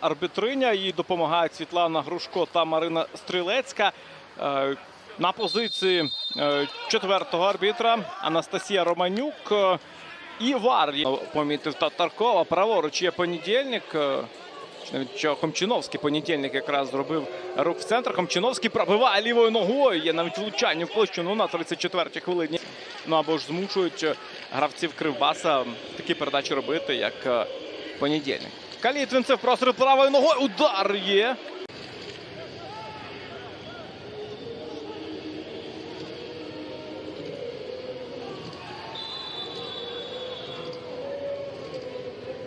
арбітриня. Їй допомагають Світлана Грушко та Марина Стрілецька. Е, На позиції е, четвертого арбітра Анастасія Романюк. е, І Вар помітив Татаркова. Праворуч є понедільник. е, Навіть Хомчиновський понедільник якраз зробив рух в центр. Хомчиновський пробиває лівою ногою. Є навіть влучання в площину на 34-й хвилині. Ну або ж змушують е, гравців Кривбаса такі передачі робити, як е, понедільник. Калітвінцев простріл правою ногою. Удар є.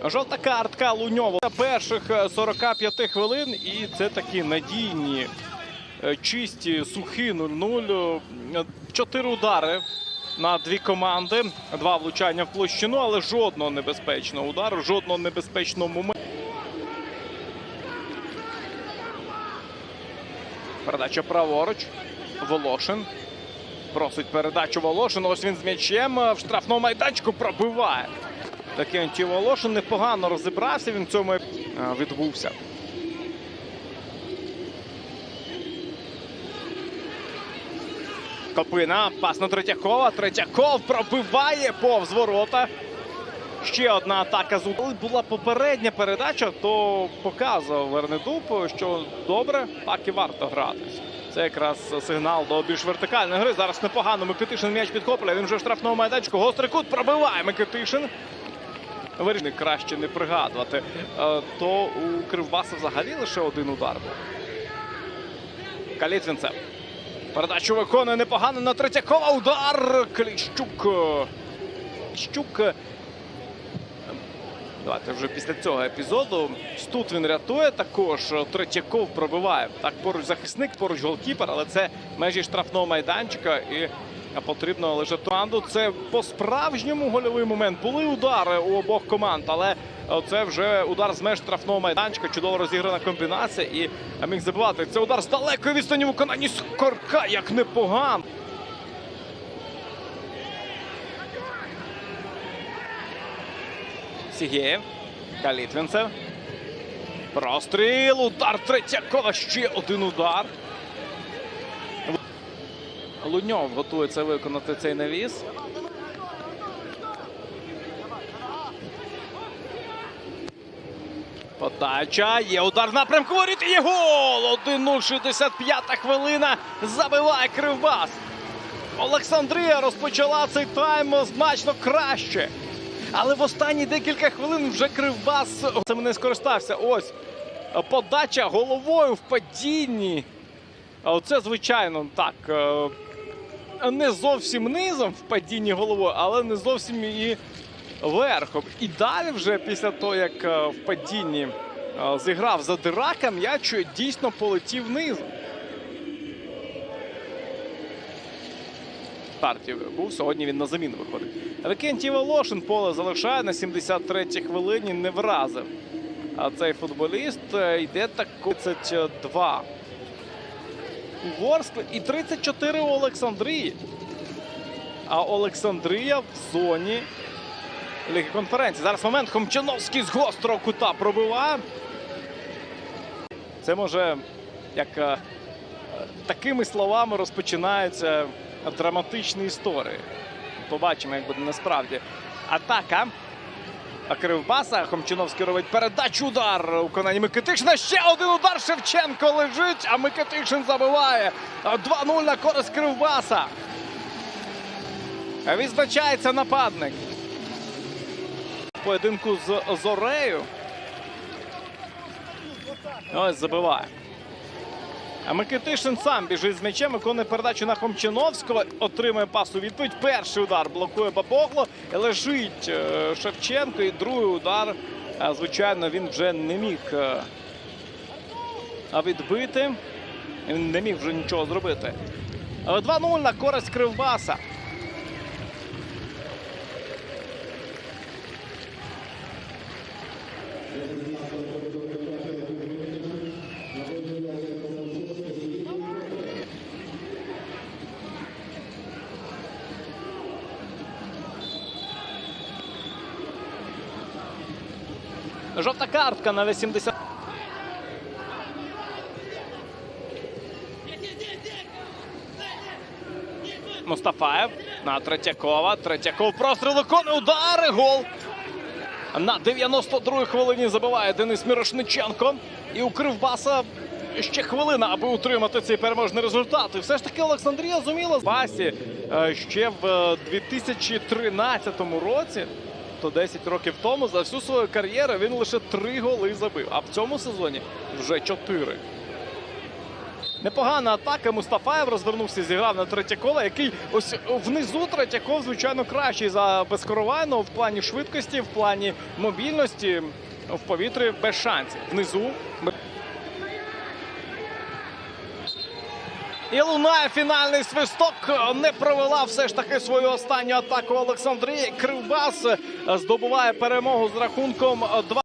Жовта картка Луньова перших е, 45 хвилин. І це такі надійні, е, чисті, сухі 0-0. Е, Чотири удари на дві команди. Два влучання в площину, але жодного небезпечного удару, жодного небезпечного моменту. Передача праворуч. Волошин. Просить передачу Волошин. Ось він з м'ячем е, в штрафному майданчику пробиває. Такий Волошин непогано розібрався. Він в цьому е, відбувся. Копина. Пас на Третьякова. Третьяков пробиває повз ворота. Ще одна атака з Коли була попередня передача, то показував Вернедуб, що добре, так і варто гратись. Це якраз сигнал до більш вертикальної гри. Зараз непогано Микитишин м'яч підхоплює. Він вже в штрафному майданчику. Гострий кут пробиває Микитишин. Вирішили краще не пригадувати. Е, То у Кривбаса взагалі лише один удар був. Калітвінцев. Передачу виконує непогано на Третьякова. Удар. Кліщук. Кліщук. Е, Давайте вже після цього епізоду. Тут він рятує також. Третьяков пробиває. Так, поруч захисник, поруч голкіпер, але це межі штрафного майданчика. І потрібно лише команду. Це по-справжньому гольовий момент. Були удари у обох команд, але це вже удар з меж штрафного майданчика. Чудово розіграна комбінація. І міг забивати. Це удар з далекої відстані виконанні Скорка. Як непогано. Сігєєв. Калітвінцев. Простріл. Удар Третьякова. Ще один удар. Луньов готується виконати цей навіс. Подача. Є удар в напрямку воріт. і гол! 1-0, 65 хвилина. Забиває Кривбас. Олександрія розпочала цей тайм значно краще. Але в останні декілька хвилин вже Кривбас цим не скористався. Ось подача головою в падінні. Оце, звичайно, так. е, Не зовсім низом в падінні головою, але не зовсім і верхом. І далі, вже після того, як е, в падінні е, зіграв за дирака, м'яч дійсно полетів низом. Старті був. Сьогодні він на заміну виходить. Викентій Волошин поле залишає на 73-й хвилині. Не вразив. А цей футболіст е, йде так 32 у Ворсклі і 34 у Олександрії. А Олександрія в зоні Ліги конференції. Зараз момент Хомчановський з гострого кута пробиває. Це може як е, такими словами розпочинаються драматичні історії. Побачимо, як буде насправді. Атака. А Кривбаса Хомчиновський робить передачу удар у виконанні Микитишина. Ще один удар Шевченко лежить, а Микитишин забиває. 2-0 на користь Кривбаса. Відзначається нападник. Поєдинку з Зорею. Ось забиває. Микитишин сам біжить з м'ячем, виконує передачу на Хомчиновського, отримує пас у відповідь. Перший удар блокує Бабогло. Лежить е, Шевченко. І другий удар, е, звичайно, він вже не міг е, відбити. Він не міг вже нічого зробити. Е, 2-0 на користь Кривбаса. Жовта картка на 80. Мустафаєв на Третякова. Третяков простріл коне. удар і гол. На 92-й хвилині забиває Денис Мірошниченко. І укрив баса ще хвилина, аби утримати цей переможний результат. І все ж таки Олександрія зуміла з басі е, ще в е, 2013 році. То 10 років тому за всю свою кар'єру він лише 3 голи забив. А в цьому сезоні вже 4. Непогана атака. Мустафаєв розвернувся, зіграв на Третьякова, який ось внизу Третьяков, звичайно, кращий за Безкоровайного в плані швидкості, в плані мобільності. В повітрі без шансів. Внизу. І лунає фінальний свисток. Не провела все ж таки свою останню атаку Олександрія. Кривбас здобуває перемогу з рахунком 2.